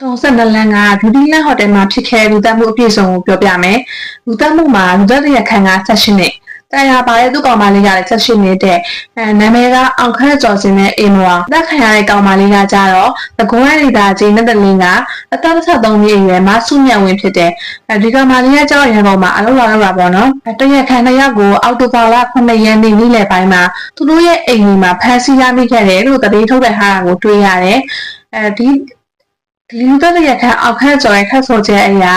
32လမ်းက Beauty Land Hotel မှာဖြစ်ခဲ့တဲ့လူသက်မှုအပြည့်အစုံကိုပြောပြမယ်။လူသက်မှုမှာလူသက်ရဲ့ခန်းက16နှစ်။တရားပါတဲ့သူကောင်မလေးကလည်း16နှစ်တဲ့အဲနာမည်ကအောင်ခန့်ကျော်စင်နဲ့အိမ်မွာတက်ခံရတဲ့ကောင်မလေးကကြတော့သကွန်းရည်သားချင်းနဲ့တလင်းကအသက်73နှစ်အရွယ်မဆုမြတ်ဝင်းဖြစ်တဲ့အဲဒီကောင်မလေးကကြောက်ရန်ကုန်မှာအလုပ်လာလုပ်တာပေါ့နော်။တရက်ခန်းတစ်ယောက်ကိုအောက်တိုဘာလ9ရက်နေ့နေ့လယ်ပိုင်းမှာသူတို့ရဲ့အိမ်ကြီးမှာဖမ်းဆီးရမိခဲ့တယ်လို့သတင်းထုတ်ပြန်ထားတာကိုတွေ့ရတယ်။အဲဒီဒီ လူသက်ရခန့်အောက်ခန့်ကျော်ရဲ့ခတ်ဆော်ချက်အရာ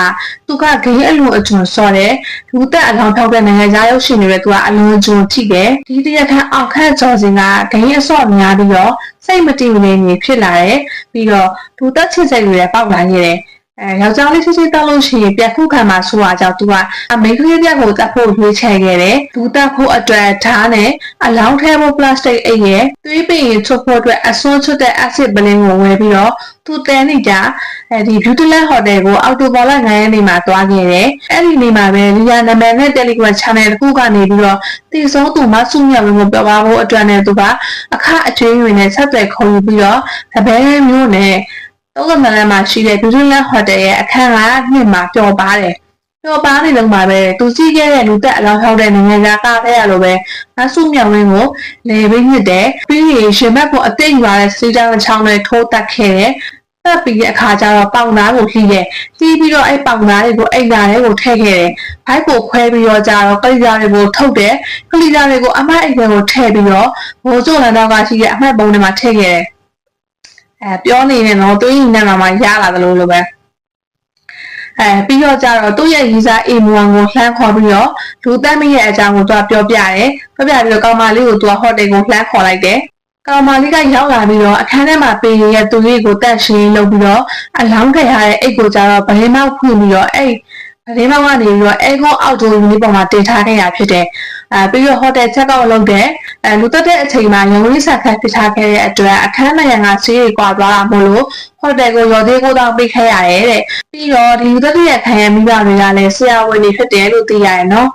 သူကဂိမ်းအလွန်အကျွံဆော်တယ်လူသက်အလောင်းထောက်တဲ့နိုင်ငံသားရုပ်ရှင်တွေပဲသူကအလွန်အကျွံထိတယ်ဒီတရခန့်အောက်ခန့်ကျော်စင်ကဂိမ်းအဆော့များပြီးတော့စိတ်မတည်မနေဖြစ်လာတယ်ပြီးတော့လူသက်ချစ်စိတ်တွေလည်းပေါက်လာခဲ့တယ် အဲယောက်ျားလေးစစ်စစ်တောက်လို့ရှိရင်ပြက်ခုခံမှာဆိုရကြောင့်သူကအမေကလေးပြက်ကိုတတ်ဖို့ရွေးချယ်ခဲ့တယ်လူတက်ဖို့အတွက်ဓာတ်နဲ့အလောင်းထဲဖို့ပလတ်စတစ်အိတ်ရဲ့သွေးပင်ရင်ချွတ်ဖို့အတွက်အစွန်းချွတ်တဲ့ acid ပလင်းကိုဝယ်ပြီးတော့သူတဲနေကြအဲဒီ Beautyland Hotel ကိုအော်တိုဘော်လာ9ရက်နေ့မှာတွားခဲ့တယ်အဲ့ဒီနေ့မှာပဲလီယာနာမည်နဲ့ Telegram Channel တစ်ခုကနေပြီးတော့တည်ဆုံးသူမဆုမြတ်ဝင်ကိုပြောပါဖို့အတွက်နဲ့သူကအခအကျွေးဝင်နဲ့ဆက်သွယ်ခေါ်ယူပြီးတော့တပည့်မျိုးနဲ့ တုံးကမလန်မှာရှိတဲ့ Beautyland Hotel ရဲ့အခန်းကနှစ်မှာပျော်ပါတယ်ပျော်ပါနေလုံးမှာပဲသူစီးခဲ့တဲ့လူသက်အလောင်းထောက်တဲ့နိုင်ငံသားကားခဲ့ရလို့ပဲမဆုမြောင်ဝင်းကိုလေဘိညစ်တဲ့ပြီးရင်ရှင်ဘက်ကိုအသိရွာတဲ့စီးတောင်းချောင်းနဲ့ထိုးတက်ခဲ့တယ်တက်ပြီးတဲ့အခါကျတော့ပေါင်သားကိုလှီးတယ်လှီးပြီးတော့အဲ့ပေါင်သားတွေကိုအိမ်သားတွေကိုထည့်ခဲ့တယ်ဘိုက်ကိုခွဲပြီးတော့ကြတော့ကလိသားတွေကိုထုတ်တယ်ကလိသားတွေကိုအမတ်အိမ်တွေကိုထည့်ပြီးတော့ဘိုးကျုံလန်တော့ကရှိတဲ့အမတ်ပုံတွေမှာထည့်ခဲ့တယ် အဲပြောနေတယ်နော်တွေးရင်နဲ့မှရလာတယ်လို့လိုပဲအဲပြီးတော့ကြတော့သူ့ရဲ့ရီစားအိမ်မွန်ကိုလှမ်းခေါ်ပြီးတော့လူတက်မရဲ့အကြောင်းကိုသူကပြောပြတယ်ပြောပြပြီးတော့ကောင်မလေးကိုသူကဟိုတယ်ကိုလှမ်းခေါ်လိုက်တယ်ကောင်မလေးကရောက်လာပြီးတော့အခန်းထဲမှာပေးရတဲ့သူလေးကိုတက်ရှင်းလုပ်ပြီးတော့အလောင်းခဲ့ရတဲ့အိတ်ကိုကြတော့ဗရင်မောက်ဖွင့်ပြီးတော့အဲ့ဗရင်မောက်ကနေပြီးတော့အဲကွန်အောက်တိုယူနီပေါ်မှာတင်ထားခဲ့ရဖြစ်တယ်အဲပြီးတော့ဟိုတယ်ချက်ကောက်လုပ်တဲ့ အဲလူတက်တဲ့အချိန်မှာရုံးလေးဆက်ခတ်ပြထားခဲ့တဲ့အတွက်အခန်းထဲကဆေးရီကွာသွားတာမို့လို့ဟိုတယ်ကိုရော်သေးကိုတော့ပေးခဲ့ရတယ်တဲ့ပြီးတော့ဒီလူတက်ရဲ့ခံရမိဘတွေကလည်းဆရာဝန်တွေဖြစ်တယ်လို့သိရတယ်နော်